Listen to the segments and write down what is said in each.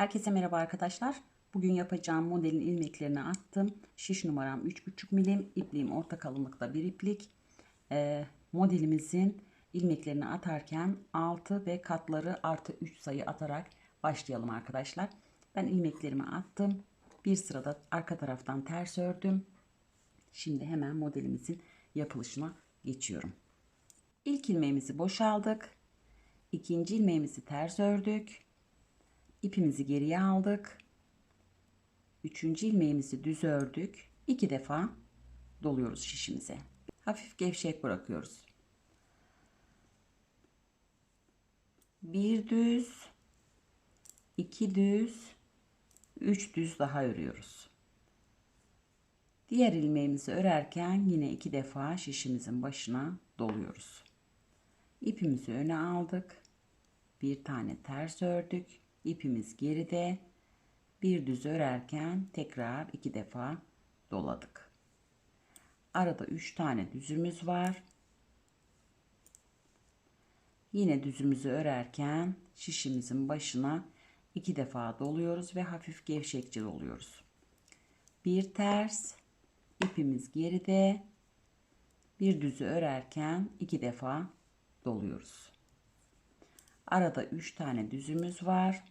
Herkese merhaba arkadaşlar. Bugün yapacağım modelin ilmeklerini attım. Şiş numaram 3,5 milim. İpliğim orta kalınlıkta bir iplik. Ee, modelimizin ilmeklerini atarken 6 ve katları artı 3 sayı atarak başlayalım arkadaşlar. Ben ilmeklerimi attım. Bir sırada arka taraftan ters ördüm. Şimdi hemen modelimizin yapılışına geçiyorum. İlk ilmeğimizi boşaldık. İkinci ilmeğimizi ters ördük. İpimizi geriye aldık. Üçüncü ilmeğimizi düz ördük. İki defa doluyoruz şişimize. Hafif gevşek bırakıyoruz. Bir düz, iki düz, üç düz daha örüyoruz. Diğer ilmeğimizi örerken yine iki defa şişimizin başına doluyoruz. İpimizi öne aldık. Bir tane ters ördük. İpimiz geride. Bir düz örerken tekrar iki defa doladık. Arada üç tane düzümüz var. Yine düzümüzü örerken şişimizin başına iki defa doluyoruz ve hafif gevşekçe doluyoruz. Bir ters, ipimiz geride. Bir düzü örerken iki defa doluyoruz. Arada 3 tane düzümüz var.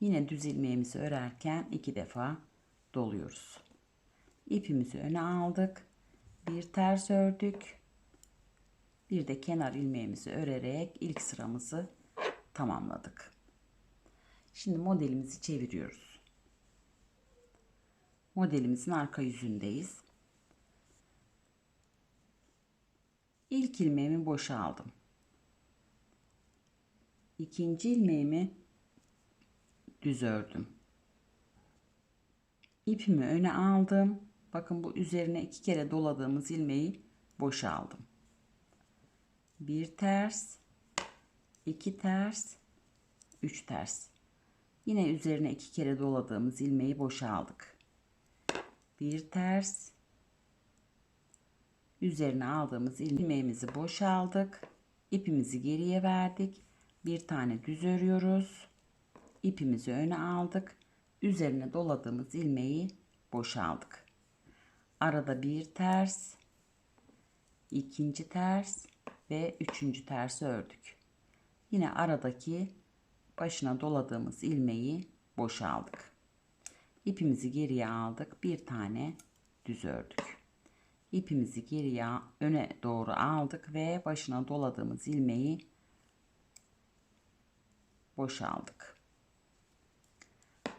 Yine düz ilmeğimizi örerken iki defa doluyoruz. İpimizi öne aldık. Bir ters ördük. Bir de kenar ilmeğimizi örerek ilk sıramızı tamamladık. Şimdi modelimizi çeviriyoruz. Modelimizin arka yüzündeyiz. İlk ilmeğimi boşa aldım. İkinci ilmeğimi düz ördüm. İpimi öne aldım. Bakın bu üzerine iki kere doladığımız ilmeği boşa aldım. Bir ters, iki ters, üç ters. Yine üzerine iki kere doladığımız ilmeği boşa aldık. Bir ters, üzerine aldığımız ilmeğimizi boşaldık. İpimizi geriye verdik. Bir tane düz örüyoruz. İpimizi öne aldık. Üzerine doladığımız ilmeği boşaldık. Arada bir ters, ikinci ters ve üçüncü ters ördük. Yine aradaki başına doladığımız ilmeği boşaldık. İpimizi geriye aldık. Bir tane düz ördük ipimizi geriye öne doğru aldık ve başına doladığımız ilmeği boşaldık.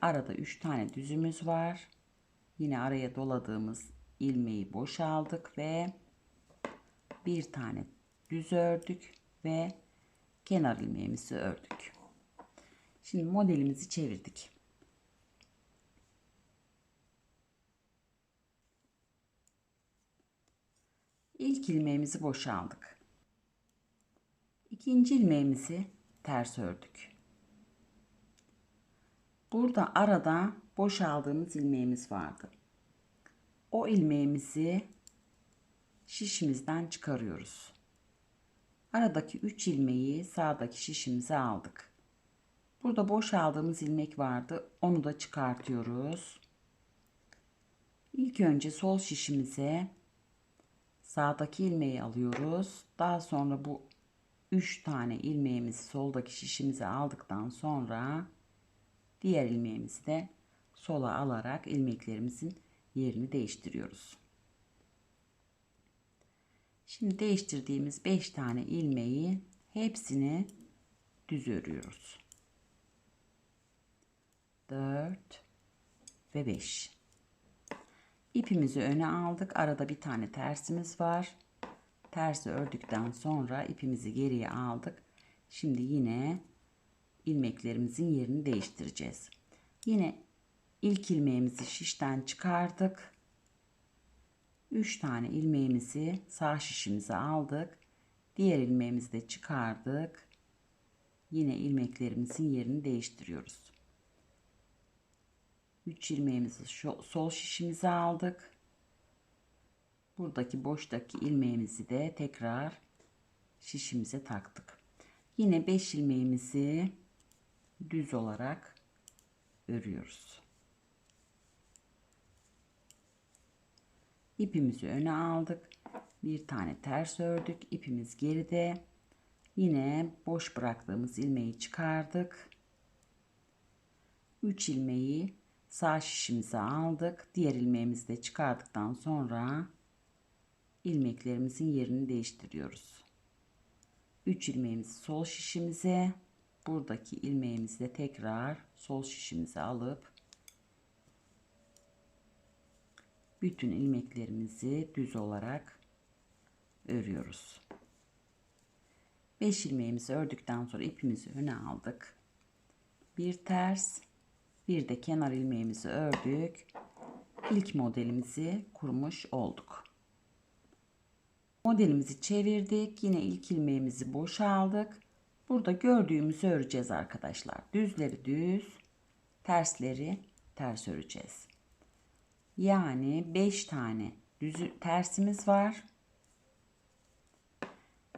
Arada 3 tane düzümüz var. Yine araya doladığımız ilmeği boşaldık ve bir tane düz ördük ve kenar ilmeğimizi ördük. Şimdi modelimizi çevirdik. İlk ilmeğimizi boşaldık. İkinci ilmeğimizi ters ördük. Burada arada boşaldığımız ilmeğimiz vardı. O ilmeğimizi şişimizden çıkarıyoruz. Aradaki 3 ilmeği sağdaki şişimize aldık. Burada boşaldığımız ilmek vardı. Onu da çıkartıyoruz. İlk önce sol şişimize sağdaki ilmeği alıyoruz. Daha sonra bu 3 tane ilmeğimizi soldaki şişimize aldıktan sonra diğer ilmeğimizi de sola alarak ilmeklerimizin yerini değiştiriyoruz. Şimdi değiştirdiğimiz 5 tane ilmeği hepsini düz örüyoruz. 4 ve 5. İpimizi öne aldık. Arada bir tane tersimiz var. Tersi ördükten sonra ipimizi geriye aldık. Şimdi yine ilmeklerimizin yerini değiştireceğiz. Yine ilk ilmeğimizi şişten çıkardık. 3 tane ilmeğimizi sağ şişimize aldık. Diğer ilmeğimizi de çıkardık. Yine ilmeklerimizin yerini değiştiriyoruz. 3 ilmeğimizi sol şişimize aldık. Buradaki boştaki ilmeğimizi de tekrar şişimize taktık. Yine 5 ilmeğimizi düz olarak örüyoruz. İpimizi öne aldık. Bir tane ters ördük. İpimiz geride. Yine boş bıraktığımız ilmeği çıkardık. 3 ilmeği sağ şişimize aldık. Diğer ilmeğimizi de çıkardıktan sonra ilmeklerimizin yerini değiştiriyoruz. 3 ilmeğimizi sol şişimize, buradaki ilmeğimizi de tekrar sol şişimize alıp bütün ilmeklerimizi düz olarak örüyoruz. 5 ilmeğimizi ördükten sonra ipimizi öne aldık. Bir ters, bir de kenar ilmeğimizi ördük. İlk modelimizi kurmuş olduk. Modelimizi çevirdik. Yine ilk ilmeğimizi boşaldık. Burada gördüğümüzü öreceğiz arkadaşlar. Düzleri düz, tersleri ters öreceğiz. Yani 5 tane düz tersimiz var.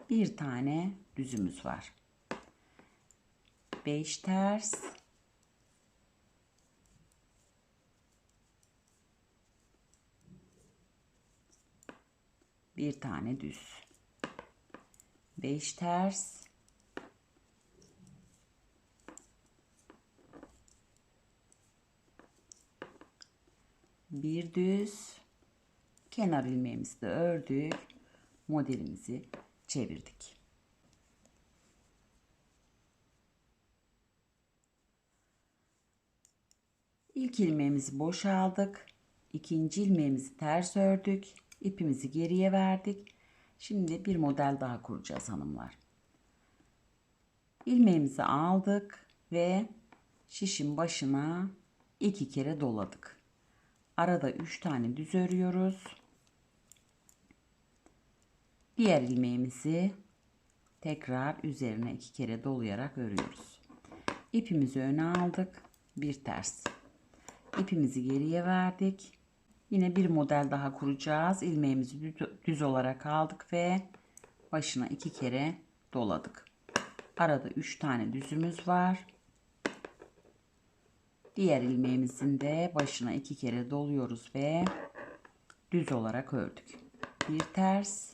Bir tane düzümüz var. 5 ters, bir tane düz. 5 ters. Bir düz. Kenar ilmeğimizi de ördük. Modelimizi çevirdik. İlk ilmeğimizi boşaldık. İkinci ilmeğimizi ters ördük. İpimizi geriye verdik. Şimdi bir model daha kuracağız hanımlar. İlmeğimizi aldık ve şişin başına iki kere doladık. Arada üç tane düz örüyoruz. Diğer ilmeğimizi tekrar üzerine iki kere dolayarak örüyoruz. İpimizi öne aldık. Bir ters. İpimizi geriye verdik. Yine bir model daha kuracağız. İlmeğimizi düz olarak aldık ve başına iki kere doladık. Arada üç tane düzümüz var. Diğer ilmeğimizin de başına iki kere doluyoruz ve düz olarak ördük. Bir ters,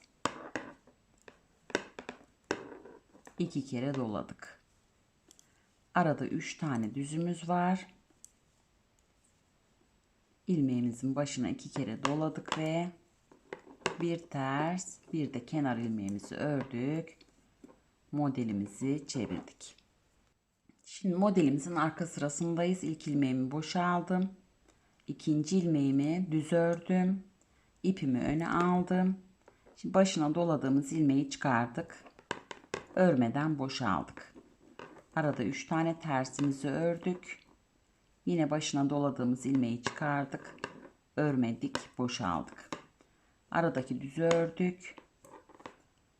iki kere doladık. Arada üç tane düzümüz var ilmeğimizin başına iki kere doladık ve bir ters bir de kenar ilmeğimizi ördük modelimizi çevirdik şimdi modelimizin arka sırasındayız ilk ilmeğimi boşaldım ikinci ilmeğimi düz ördüm ipimi öne aldım şimdi başına doladığımız ilmeği çıkardık örmeden boşaldık arada üç tane tersimizi ördük Yine başına doladığımız ilmeği çıkardık. Örmedik, boşaldık. Aradaki düzü ördük.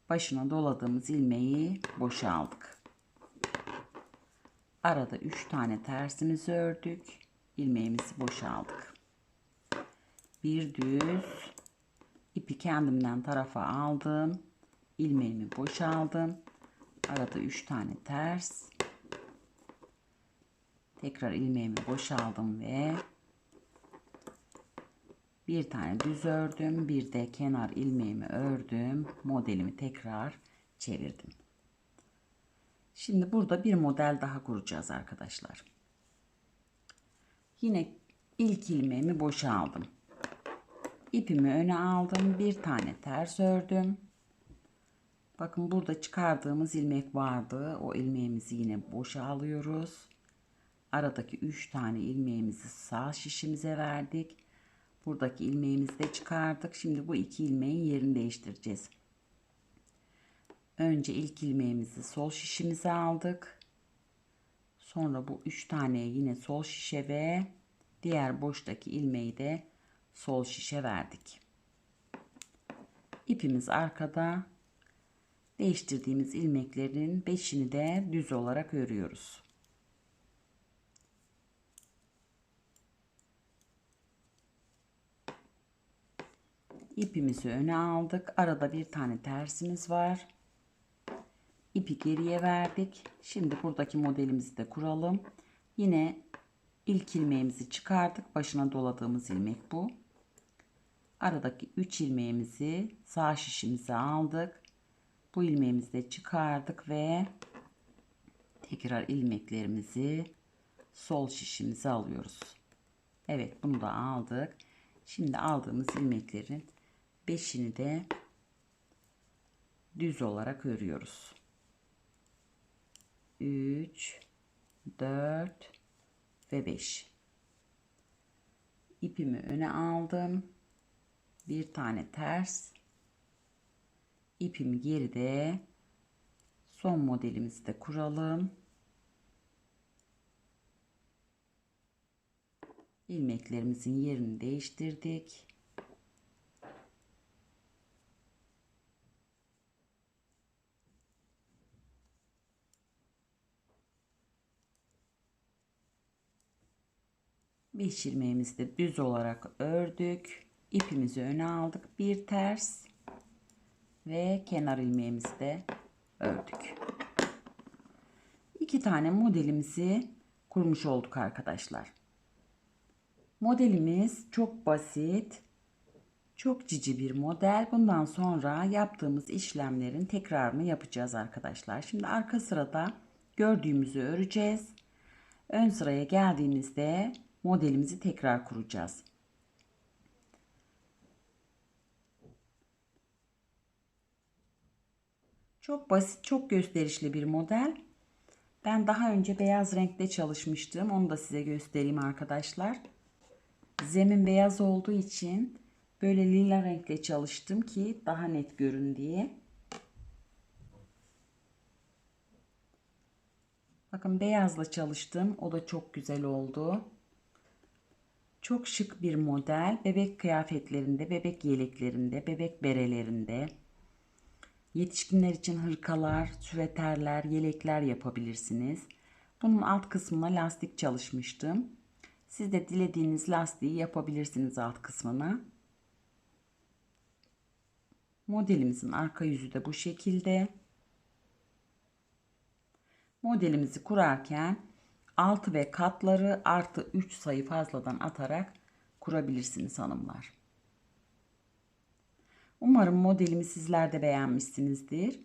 Başına doladığımız ilmeği boşaldık. Arada 3 tane tersimizi ördük. ilmeğimizi boşaldık. Bir düz ipi kendimden tarafa aldım. ilmeğimi boşaldım. Arada 3 tane ters Tekrar ilmeğimi boşaldım ve bir tane düz ördüm. Bir de kenar ilmeğimi ördüm. Modelimi tekrar çevirdim. Şimdi burada bir model daha kuracağız arkadaşlar. Yine ilk ilmeğimi boşaldım. İpimi öne aldım. Bir tane ters ördüm. Bakın burada çıkardığımız ilmek vardı. O ilmeğimizi yine boşa alıyoruz aradaki 3 tane ilmeğimizi sağ şişimize verdik. Buradaki ilmeğimizi de çıkardık. Şimdi bu iki ilmeğin yerini değiştireceğiz. Önce ilk ilmeğimizi sol şişimize aldık. Sonra bu 3 tane yine sol şişe ve diğer boştaki ilmeği de sol şişe verdik. İpimiz arkada. Değiştirdiğimiz ilmeklerin 5'ini de düz olarak örüyoruz. ipimizi öne aldık. Arada bir tane tersimiz var. İpi geriye verdik. Şimdi buradaki modelimizi de kuralım. Yine ilk ilmeğimizi çıkardık. Başına doladığımız ilmek bu. Aradaki 3 ilmeğimizi sağ şişimize aldık. Bu ilmeğimizi de çıkardık ve tekrar ilmeklerimizi sol şişimize alıyoruz. Evet bunu da aldık. Şimdi aldığımız ilmeklerin 5'ini de düz olarak örüyoruz. 3 4 ve 5 ipimi öne aldım. Bir tane ters. İpimi geride. Son modelimizi de kuralım. İlmeklerimizin yerini değiştirdik Beş ilmeğimizi de düz olarak ördük. İpimizi öne aldık. Bir ters ve kenar ilmeğimizi de ördük. İki tane modelimizi kurmuş olduk arkadaşlar. Modelimiz çok basit, çok cici bir model. Bundan sonra yaptığımız işlemlerin tekrarını yapacağız arkadaşlar. Şimdi arka sırada gördüğümüzü öreceğiz. Ön sıraya geldiğimizde modelimizi tekrar kuracağız. Çok basit, çok gösterişli bir model. Ben daha önce beyaz renkte çalışmıştım. Onu da size göstereyim arkadaşlar. Zemin beyaz olduğu için böyle lila renkle çalıştım ki daha net görün diye. Bakın beyazla çalıştım. O da çok güzel oldu. Çok şık bir model. Bebek kıyafetlerinde, bebek yeleklerinde, bebek berelerinde, yetişkinler için hırkalar, süveterler, yelekler yapabilirsiniz. Bunun alt kısmına lastik çalışmıştım. Siz de dilediğiniz lastiği yapabilirsiniz alt kısmına. Modelimizin arka yüzü de bu şekilde. Modelimizi kurarken alt ve katları artı 3 sayı fazladan atarak kurabilirsiniz hanımlar. Umarım modelimi sizler de beğenmişsinizdir.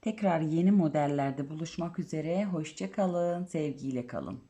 Tekrar yeni modellerde buluşmak üzere. Hoşçakalın, sevgiyle kalın.